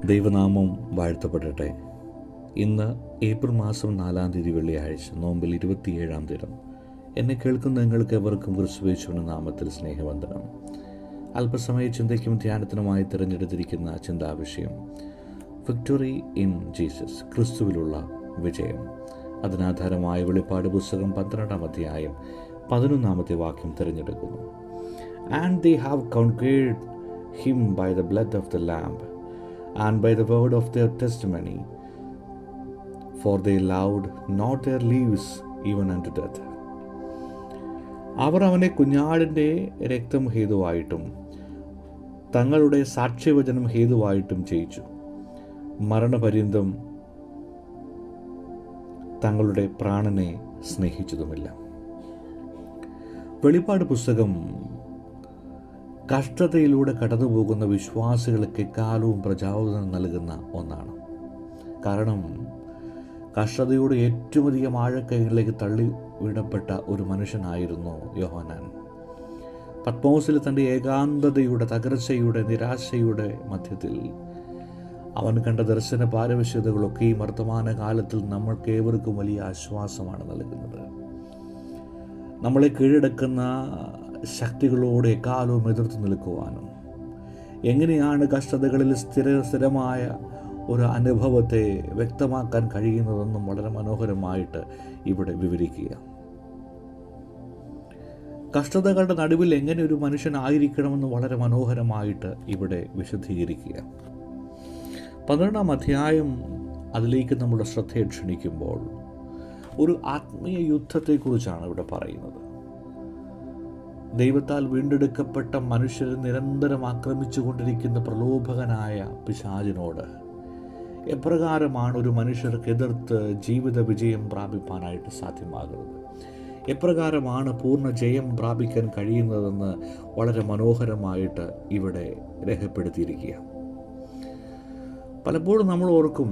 ദൈവനാമം വാഴ്ത്തപ്പെടട്ടെ. ഇന്ന് ഏപ്രിൽ മാസം നാലാം തീയതി വെള്ളിയാഴ്ച നോമ്പിൽ ഇരുപത്തിയേഴാം ദിനം. എന്നെ കേൾക്കുന്ന നിങ്ങൾക്ക് എവർക്കും ക്രിസ്തുവേശുവിന്റെ നാമത്തിൽ സ്നേഹവന്ദനം. അല്പസമയ ചിന്തയ്ക്കും ധ്യാനത്തിനുമായി തിരഞ്ഞെടുത്തിരിക്കുന്ന ചിന്താവിഷയം വിക്ടറി ഇൻ ജീസസ് ക്രിസ്തുവിലുള്ള വിജയം. അതിനാധാരമായ വെളിപ്പാട് പുസ്തകം പന്ത്രണ്ടാം അധ്യായം പതിനൊന്നാമത്തെ വാക്യം തിരഞ്ഞെടുക്കുന്നു. And they have conquered him by the blood of the lamb and by the word of their testimony. For they loved not their lives even unto death. അവർ അവനെ കുഞ്ഞാടിന്റെ രക്തം ഹേതുവായിട്ടും തങ്ങളുടെ സാക്ഷ്യവചനം ഹേതുവായിട്ടും ചെയ്യിച്ചു മരണപര്യന്തം തങ്ങളുടെ പ്രാണനെ സ്നേഹിച്ചതുമില്ല വെളിപ്പാട് പുസ്തകം കഷ്ടതയിലൂടെ കടന്നുപോകുന്ന വിശ്വാസികൾക്ക് കാലവും പ്രചോദനം നൽകുന്ന ഒന്നാണ്. കാരണം കഷ്ടതയോട് ഏറ്റവും അധികം ആഴക്കൈകളിലേക്ക് തള്ളി വിടപ്പെട്ട ഒരു മനുഷ്യനായിരുന്നു യോഹനാൻ പത്മോസിൽ തന്റെ ഏകാന്തതയുടെ തകർച്ചയുടെ നിരാശയുടെ മധ്യത്തിൽ അവൻ കണ്ട ദർശന പാരവശ്യതകളൊക്കെ ഈ വർത്തമാന കാലത്തിൽ നമ്മൾക്ക് ഏവർക്കും വലിയ ആശ്വാസമാണ് നൽകുന്നത്. നമ്മളെ കീഴടക്കുന്ന ശക്തികളോട് എക്കാലവും എതിർത്ത് നിൽക്കുവാനും. എങ്ങനെയാണ് കഷ്ടതകളിൽ സ്ഥിര സ്ഥിരമായ ഒരു അനുഭവത്തെ വ്യക്തമാക്കാൻ കഴിയുന്നതെന്നും വളരെ മനോഹരമായിട്ട് ഇവിടെ വിവരിക്കുക. കഷ്ടതകളുടെ നടുവിൽ എങ്ങനെ ഒരു മനുഷ്യനായിരിക്കണമെന്ന് വളരെ മനോഹരമായിട്ട് ഇവിടെ വിശദീകരിക്കുക. പന്ത്രണ്ടാം അധ്യായം അതിലേക്ക് നമ്മുടെ ശ്രദ്ധയെ ക്ഷണിക്കുമ്പോൾ ഒരു ആത്മീയ യുദ്ധത്തെക്കുറിച്ചാണ് ഇവിടെ പറയുന്നത്. ദൈവത്താൽ വീണ്ടെടുക്കപ്പെട്ട മനുഷ്യരെ നിരന്തരം ആക്രമിച്ചു കൊണ്ടിരിക്കുന്ന പ്രലോഭകനായ പിശാചിനോട് എപ്രകാരമാണ് ഒരു മനുഷ്യർക്ക് എതിർത്ത് ജീവിത വിജയം പ്രാപിപ്പാനായിട്ട് സാധ്യമാകുന്നത്? എപ്രകാരമാണ് പൂർണ ജയം പ്രാപിക്കാൻ കഴിയുന്നതെന്ന് വളരെ മനോഹരമായിട്ട് ഇവിടെ രേഖപ്പെടുത്തിയിരിക്കുക പലപ്പോഴും നമ്മൾ ഓർക്കും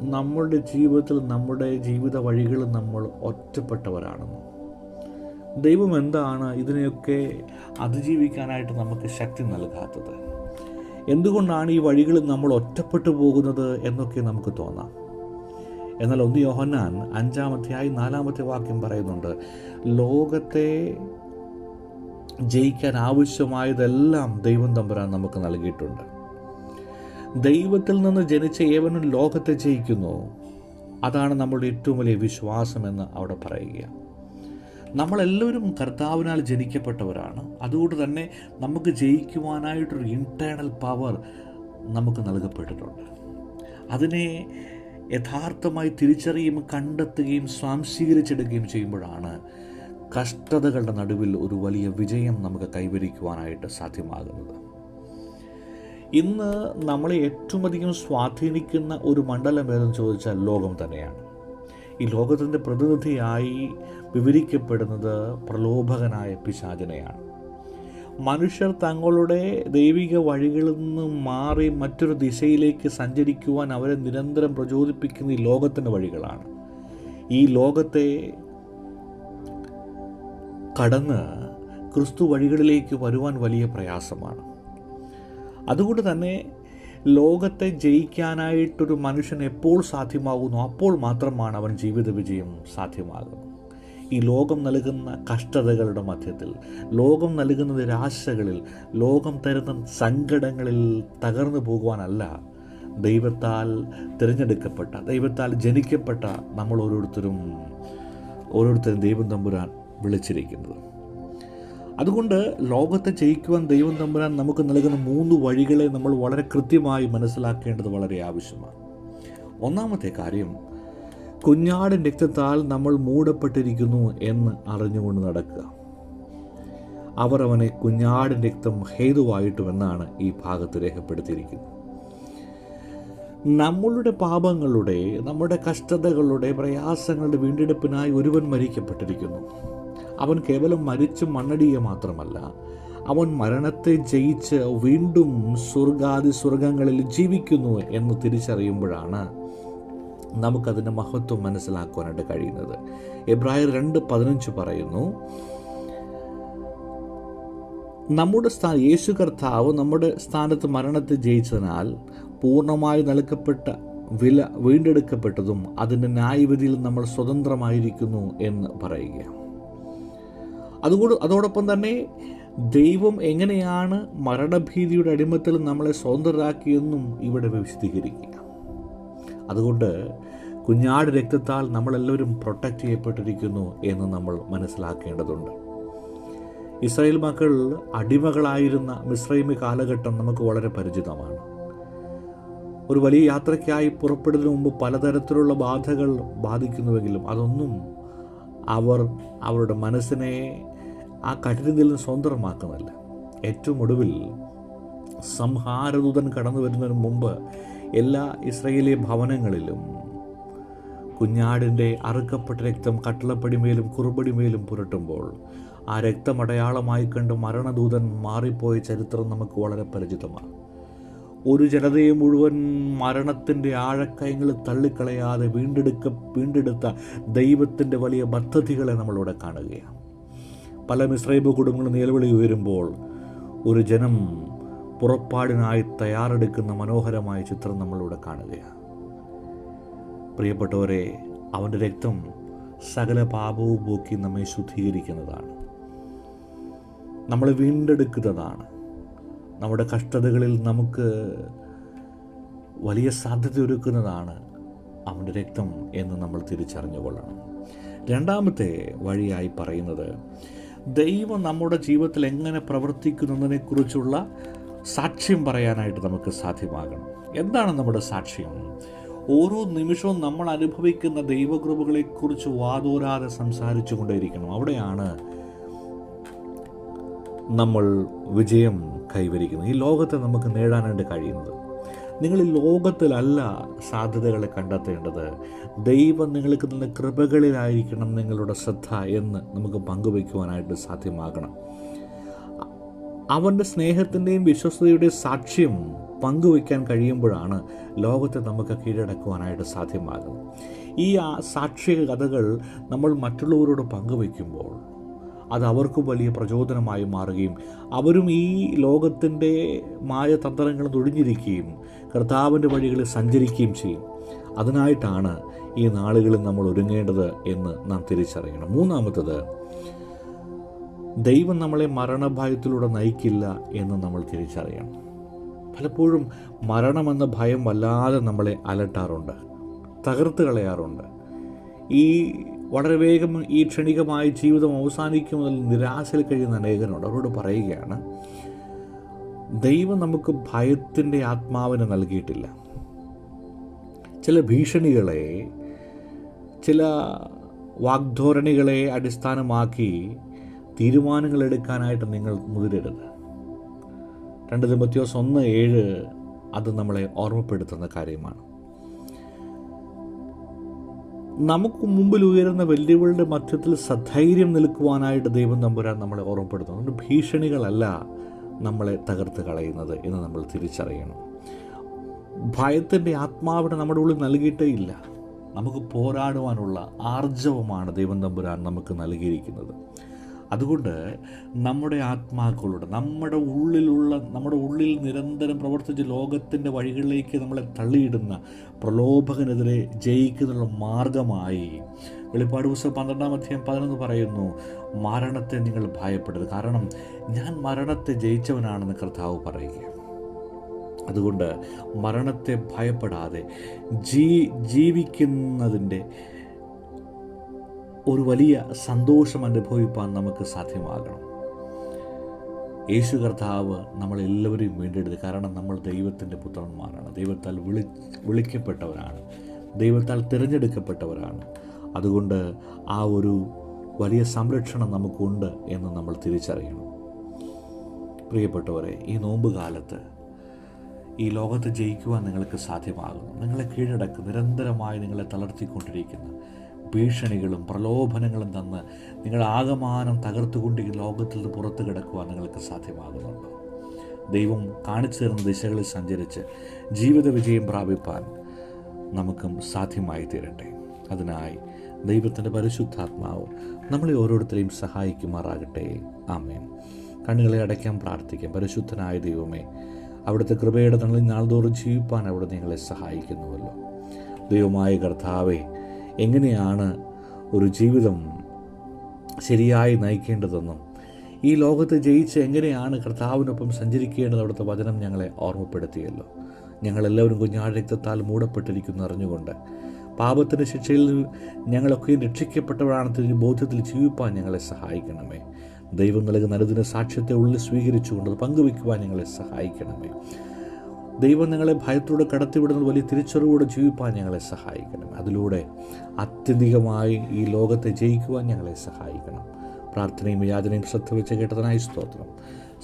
നമ്മളുടെ ജീവിതത്തിൽ നമ്മുടെ ജീവിത വഴികൾ നമ്മൾ ഒറ്റപ്പെട്ടവരാണെന്ന്. ദൈവം എന്താണ് ഇതിനെയൊക്കെ അതിജീവിക്കാനായിട്ട് നമുക്ക് ശക്തി നൽകാത്തത്? എന്തുകൊണ്ടാണ് ഈ വഴികളിൽ നമ്മൾ ഒറ്റപ്പെട്ടു പോകുന്നത് എന്നൊക്കെ നമുക്ക് തോന്നാം. എന്നാൽ ഒന്ന് യോഹന്നാൻ അഞ്ചാമത്തെയായി നാലാമത്തെ വാക്യം പറയുന്നുണ്ട് ലോകത്തെ ജയിക്കാൻ ആവശ്യമായതെല്ലാം ദൈവം തമ്പുരാൻ നമുക്ക് നൽകിയിട്ടുണ്ട്. ദൈവത്തിൽ നിന്ന് ജനിച്ച ഏവനും ലോകത്തെ ജയിക്കുന്നു. അതാണ് നമ്മുടെ ഏറ്റവും വലിയ വിശ്വാസമെന്ന് അവിടെ പറയുക നമ്മളെല്ലാവരും കർത്താവിനാൽ ജനിക്കപ്പെട്ടവരാണ്. അതുകൊണ്ട് തന്നെ നമുക്ക് ജയിക്കുവാനായിട്ടൊരു ഇന്റേണൽ പവർ നമുക്ക് നൽകപ്പെട്ടിട്ടുണ്ട്. അതിനെ യഥാർത്ഥമായി തിരിച്ചറിയുകയും കണ്ടെത്തുകയും സ്വാംശീകരിച്ചെടുക്കുകയും ചെയ്യുമ്പോഴാണ് കഷ്ടതകളുടെ നടുവിൽ ഒരു വലിയ വിജയം നമുക്ക് കൈവരിക്കുവാനായിട്ട് സാധ്യമാകുന്നത്. ഇന്ന് നമ്മളെ ഏറ്റവും അധികം സ്വാധീനിക്കുന്ന ഒരു മണ്ഡലം ഏതെന്ന് ചോദിച്ചാൽ ലോകം തന്നെയാണ്. ഈ ലോകത്തിന്റെ പ്രതിനിധിയായി വിവരിക്കപ്പെടുന്നത് പ്രലോഭകനായ പിശാചനയാണ്. മനുഷ്യർ തങ്ങളുടെ ദൈവിക വഴികളിൽ നിന്ന് മാറി മറ്റൊരു ദിശയിലേക്ക് സഞ്ചരിക്കുവാൻ അവരെ നിരന്തരം പ്രചോദിപ്പിക്കുന്ന ഈ ലോകത്തിന്റെ വഴികളാണ്. ഈ ലോകത്തെ കടന്ന് ക്രിസ്തു വഴികളിലേക്ക് വരുവാൻ വലിയ പ്രയാസമാണ്. അതുകൊണ്ട് തന്നെ ലോകത്തെ ജയിക്കാനായിട്ടൊരു മനുഷ്യൻ എപ്പോൾ സാധ്യമാകുന്നു? അപ്പോൾ മാത്രമാണ് അവൻ ജീവിത വിജയം സാധ്യമാകുന്നത്. ഈ ലോകം നൽകുന്ന കഷ്ടതകളുടെ മധ്യത്തിൽ ലോകം നൽകുന്ന നിരാശകളിൽ ലോകം തരുന്ന സങ്കടങ്ങളിൽ തകർന്നു പോകുവാനല്ല ദൈവത്താൽ തിരഞ്ഞെടുക്കപ്പെട്ട ദൈവത്താൽ ജനിക്കപ്പെട്ട നമ്മൾ ഓരോരുത്തരും ഓരോരുത്തരും ദൈവം തമ്പുരാൻ വിളിച്ചിരിക്കുന്നത്. അതുകൊണ്ട് ലോകത്തെ ജയിക്കുവാൻ ദൈവം തമ്പുരാൻ നമുക്ക് നൽകുന്ന മൂന്ന് വഴികളെ നമ്മൾ വളരെ കൃത്യമായി മനസ്സിലാക്കേണ്ടത് വളരെ ആവശ്യമാണ്. ഒന്നാമത്തെ കാര്യം കുഞ്ഞാടിൻ രക്തത്താൽ നമ്മൾ മൂടപ്പെട്ടിരിക്കുന്നു എന്ന് അറിഞ്ഞുകൊണ്ട് നടക്കുക. അവർ അവനെ കുഞ്ഞാടൻ രക്തം ഹേതുവായിട്ടുമെന്നാണ് ഈ ഭാഗത്ത് രേഖപ്പെടുത്തിയിരിക്കുന്നത്. നമ്മളുടെ പാപങ്ങളുടെ നമ്മുടെ കഷ്ടതകളുടെ പ്രയാസങ്ങളുടെ വീണ്ടെടുപ്പിനായി ഒരുവൻ മരിക്കപ്പെട്ടിരിക്കുന്നു. അവൻ കേവലം മരിച്ചു മണ്ണടിയ മാത്രമല്ല അവൻ മരണത്തെ ജയിച്ച് വീണ്ടും സ്വർഗാദി സ്വർഗങ്ങളിൽ ജീവിക്കുന്നു എന്ന് തിരിച്ചറിയുമ്പോഴാണ് നമുക്കതിന്റെ മഹത്വം മനസ്സിലാക്കുവാനായിട്ട് കഴിയുന്നത്. എബ്രായർ രണ്ട് പതിനഞ്ച് പറയുന്നു നമ്മുടെ സ്ഥാ യേശു കർത്താവ് നമ്മുടെ സ്ഥാനത്ത് മരണത്തെ ജയിച്ചതിനാൽ പൂർണമായി നൽകപ്പെട്ട വില വീണ്ടെടുക്കപ്പെട്ടതും അതിന്റെ ന്യായവിധിയിൽ നമ്മൾ സ്വതന്ത്രമായിരിക്കുന്നു എന്ന് പറയുക അതുകൊണ്ട് അതോടൊപ്പം തന്നെ ദൈവം എങ്ങനെയാണ് മരണഭീതിയുടെ അടിമത്തിൽ നമ്മളെ സ്വതന്ത്രരാക്കിയെന്നും ഇവിടെ വിശദീകരിക്കുക. അതുകൊണ്ട് കുഞ്ഞാട് രക്തത്താൽ നമ്മളെല്ലാവരും പ്രൊട്ടക്റ്റ് ചെയ്യപ്പെട്ടിരിക്കുന്നു എന്ന് നമ്മൾ മനസ്സിലാക്കേണ്ടതുണ്ട്. ഇസ്രായേൽ മക്കൾ അടിമകളായിരുന്ന മിശ്രൈമി കാലഘട്ടം നമുക്ക് വളരെ പരിചിതമാണ്. ഒരു വലിയ യാത്രയ്ക്കായി പുറപ്പെടുന്നതിന് മുമ്പ് പലതരത്തിലുള്ള ബാധകൾ ബാധിക്കുന്നുവെങ്കിലും അതൊന്നും അവർ അവരുടെ മനസ്സിനെ ആ കഠിനതയിൽ നിന്ന് സ്വതന്ത്രമാക്കുന്നില്ല. ഏറ്റവും ഒടുവിൽ സംഹാരദൂതൻ കടന്നു വരുന്നതിന് മുമ്പ് എല്ലാ ഇസ്രയേലി ഭവനങ്ങളിലും കുഞ്ഞാടിന്റെ അറുക്കപ്പെട്ട രക്തം കട്ടിളപ്പടിമേലും കുറുപടിമേലും പുരട്ടുമ്പോൾ ആ രക്തമടയാളമായി കണ്ട് മരണദൂതൻ മാറിപ്പോയ ചരിത്രം നമുക്ക് വളരെ പരിചിതമാണ്. ഒരു ജനതയെ മുഴുവൻ മരണത്തിന്റെ ആഴക്കയങ്ങൾ തള്ളിക്കളയാതെ വീണ്ടെടുക്ക വീണ്ടെടുത്ത ദൈവത്തിന്റെ വലിയ പദ്ധതികളെ നമ്മളിവിടെ കാണുകയാണ്. പല മിശ്രൈബ് കുടുംബങ്ങൾ നിലവിളി ഉയരുമ്പോൾ ഒരു ജനം പുറപ്പാടിനായി തയ്യാറെടുക്കുന്ന മനോഹരമായ ചിത്രം നമ്മളിവിടെ കാണുകയാണ്. പ്രിയപ്പെട്ടവരെ അവന്റെ രക്തം സകല പാപവും പോക്കി നമ്മെ ശുദ്ധീകരിക്കുന്നതാണ്. നമ്മൾ വീണ്ടെടുക്കുന്നതാണ്. നമ്മുടെ കഷ്ടതകളിൽ നമുക്ക് വലിയ സാധ്യത ഒരുക്കുന്നതാണ് അവന്റെ രക്തം എന്ന് നമ്മൾ തിരിച്ചറിഞ്ഞുകൊള്ളണം. രണ്ടാമത്തെ വഴിയായി പറയുന്നത് ദൈവം നമ്മുടെ ജീവിതത്തിൽ എങ്ങനെ പ്രവർത്തിക്കുന്നതിനെക്കുറിച്ചുള്ള സാക്ഷ്യം പറയാനായിട്ട് നമുക്ക് സാധ്യമാകണം. എന്താണ് നമ്മുടെ സാക്ഷ്യം? ഓരോ നിമിഷവും നമ്മൾ അനുഭവിക്കുന്ന ദൈവകൃപകളെക്കുറിച്ച് വാതോരാതെ സംസാരിച്ചു കൊണ്ടേയിരിക്കണം അവിടെയാണ് നമ്മൾ വിജയം കൈവരിക്കുന്നത്. ഈ ലോകത്തെ നമുക്ക് നേടാനായിട്ട് കഴിയുന്നത്. നിങ്ങൾ ഈ ലോകത്തിലല്ല സാധ്യതകളെ കണ്ടെത്തേണ്ടത്. ദൈവം നിങ്ങൾക്ക് തന്ന കൃപകളിലായിരിക്കണം നിങ്ങളുടെ ശ്രദ്ധ എന്ന് നമുക്ക് പങ്കുവയ്ക്കുവാനായിട്ട് സാധ്യമാകണം. അവന്റെ സ്നേഹത്തിന്റെയും വിശ്വസ്തയുടെയും സാക്ഷ്യം പങ്കുവയ്ക്കാൻ കഴിയുമ്പോഴാണ് ലോകത്തെ നമുക്ക് കീഴടക്കുവാനായിട്ട് സാധ്യമാകുന്നത്. ഈ സാക്ഷ്യ കഥകൾ നമ്മൾ മറ്റുള്ളവരോട് പങ്കുവയ്ക്കുമ്പോൾ അത് അവർക്കും വലിയ പ്രചോദനമായി മാറുകയും അവരും ഈ ലോകത്തിന്റെ മായതന്ത്രങ്ങൾ തൊഴിഞ്ഞിരിക്കുകയും കർത്താവിന്റെ വഴികളിൽ സഞ്ചരിക്കുകയും ചെയ്യും. അതിനായിട്ടാണ് ഈ നാളുകളിൽ നമ്മൾ ഒരുങ്ങേണ്ടത് എന്ന് നാം തിരിച്ചറിയണം. മൂന്നാമത്തത് ദൈവം നമ്മളെ മരണഭയത്തിലൂടെ നയിക്കില്ല എന്ന് നമ്മൾ തിരിച്ചറിയണം. പലപ്പോഴും മരണമെന്ന ഭയം വല്ലാതെ നമ്മളെ അലട്ടാറുണ്ട് തകർത്ത് കളയാറുണ്ട്. ഈ വളരെ വേഗം ഈ ക്ഷണികമായ ജീവിതം അവസാനിക്കുമെന്നതിൽ നിരാശയിൽ കഴിയുന്ന അനേകനോട് അവരോട് പറയുകയാണ് ദൈവം നമുക്ക് ഭയത്തിന്റെ ആത്മാവിനെ നൽകിയിട്ടില്ല. ചില ഭീഷണികളെ ചില വാഗ്ധോരണികളെ അടിസ്ഥാനമാക്കി തീരുമാനങ്ങൾ എടുക്കാനായിട്ട് നിങ്ങൾ മുതിരരുത്. രണ്ട് തിമത്യോസ് ഒന്ന് ഏഴ് അത് നമ്മളെ ഓർമ്മപ്പെടുത്തുന്ന കാര്യമാണ്. നമുക്ക് മുമ്പിൽ ഉയരുന്ന വെല്ലുവിളിയുടെ മധ്യത്തിൽ സധൈര്യം നിൽക്കുവാനായിട്ട് ദൈവം നമ്പുരാൻ നമ്മളെ ഓർമ്മപ്പെടുത്തുന്നു. അതുകൊണ്ട് ഭീഷണികളല്ല നമ്മളെ തകർത്ത് കളയുന്നത് എന്ന് നമ്മൾ തിരിച്ചറിയണം. ഭയത്തിന്റെ ആത്മാവിനെ നമ്മുടെ ഉള്ളിൽ നൽകിയിട്ടേ ഇല്ല. നമുക്ക് പോരാടുവാനുള്ള ആർജവമാണ് ദൈവം തമ്പുരാൻ നമുക്ക് നൽകിയിരിക്കുന്നത്. അതുകൊണ്ട് നമ്മുടെ ആത്മാക്കളുടെ നമ്മുടെ ഉള്ളിലുള്ള നമ്മുടെ ഉള്ളിൽ നിരന്തരം പ്രവർത്തിച്ച് ലോകത്തിന്റെ വഴികളിലേക്ക് നമ്മളെ തള്ളിയിടുന്ന പ്രലോഭകനെതിരെ ജയിക്കുന്നുള്ള മാർഗമായി വെളിപ്പാട് പുസ്തകം പന്ത്രണ്ടാം അധ്യായം പതിനൊന്ന് പറയുന്നു മരണത്തെ നിങ്ങൾ ഭയപ്പെടരുത്. കാരണം ഞാൻ മരണത്തെ ജയിച്ചവനാണെന്ന് കർത്താവ് പറയുക അതുകൊണ്ട് മരണത്തെ ഭയപ്പെടാതെ ജീ ജീവിക്കുന്നതിന്റെ ഒരു വലിയ സന്തോഷം അനുഭവിപ്പാൻ നമുക്ക് സാധ്യമാകണം. യേശു കർത്താവ് നമ്മളെല്ലാവരെയും വീണ്ടെടുത്ത് കാരണം നമ്മൾ ദൈവത്തിന്റെ പുത്രന്മാരാണ്. ദൈവത്താൽ വിളി വിളിക്കപ്പെട്ടവരാണ്. ദൈവത്താൽ തിരഞ്ഞെടുക്കപ്പെട്ടവരാണ്. അതുകൊണ്ട് ആ ഒരു വലിയ സംരക്ഷണം നമുക്കുണ്ട് എന്ന് നമ്മൾ തിരിച്ചറിയണം. പ്രിയപ്പെട്ടവരെ ഈ നോമ്പ് കാലത്ത് ഈ ലോകത്ത് ജയിക്കുവാൻ നിങ്ങൾക്ക് സാധ്യമാകുന്നു. നിങ്ങളെ കീഴടക്കും. നിരന്തരമായി നിങ്ങളെ തളർത്തിക്കൊണ്ടിരിക്കുന്ന ഭീഷണികളും പ്രലോഭനങ്ങളും തന്ന് നിങ്ങൾ ആകമാനം തകർത്തുകൊണ്ട് ഈ ലോകത്തിൽ നിന്ന് പുറത്ത് കിടക്കുവാൻ നിങ്ങൾക്ക് സാധ്യമാകുന്നുണ്ട്? ദൈവം കാണിച്ചു തരുന്ന ദിശകളിൽ സഞ്ചരിച്ച് ജീവിത വിജയം പ്രാപിപ്പാൻ നമുക്കും സാധ്യമായി തീരട്ടെ. അതിനായി ദൈവത്തിന്റെ പരിശുദ്ധാത്മാവ് നമ്മളെ ഓരോരുത്തരെയും സഹായിക്കുമാറാകട്ടെ. ആമേൻ. കണ്ണുകളെ അടയ്ക്കാൻ പ്രാർത്ഥിക്കാം. പരിശുദ്ധനായ ദൈവമേ അവിടുത്തെ കൃപയുടെ തണലിൽ നാൾതോറും ജീവിപ്പാൻ അവിടെ നിങ്ങളെ സഹായിക്കുന്നുവല്ലോ. ദൈവമായ കർത്താവെ എങ്ങനെയാണ് ഒരു ജീവിതം ശരിയായി നയിക്കേണ്ടതെന്നും ഈ ലോകത്ത് ജയിച്ച് എങ്ങനെയാണ് കർത്താവിനൊപ്പം സഞ്ചരിക്കേണ്ടത് അവിടുത്തെ വചനം ഞങ്ങളെ ഓർമ്മപ്പെടുത്തിയല്ലോ. ഞങ്ങളെല്ലാവരും കുഞ്ഞാട് മൂടപ്പെട്ടിരിക്കുന്നു അറിഞ്ഞുകൊണ്ട്. പാപത്തിന്റെ ശിക്ഷയിൽ ഞങ്ങളൊക്കെ രക്ഷിക്കപ്പെട്ടവരാണെന്നതിന് ബോധ്യത്തിൽ ജീവിപ്പാൻ ഞങ്ങളെ സഹായിക്കണമേ. ദൈവം നൽകുന്ന അനുദിന സാക്ഷ്യത്തെ ഉള്ളിൽ സ്വീകരിച്ചുകൊണ്ട് പങ്കുവയ്ക്കുവാൻ ഞങ്ങളെ സഹായിക്കണമേ. ദൈവം നിങ്ങളെ ഭയത്തോടെ കടത്തിവിടുന്ന വലിയ തിരിച്ചറിവോടെ ജീവിപ്പാൻ ഞങ്ങളെ സഹായിക്കണം. അതിലൂടെ അത്യധികമായി ഈ ലോകത്തെ ജയിക്കുവാൻ ഞങ്ങളെ സഹായിക്കണം. പ്രാർത്ഥനയും യാതനയും ശ്രദ്ധ വെച്ച് കേട്ടതിനായി സ്തോത്രം.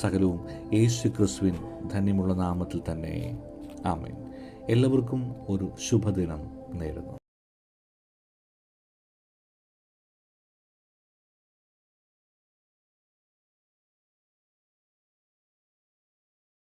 സകലവും യേശു ക്രിസ്തുവിൻ ധന്യമുള്ള നാമത്തിൽ തന്നെ. ആമേൻ. എല്ലാവർക്കും ഒരു ശുഭദിനം നേരുന്നു.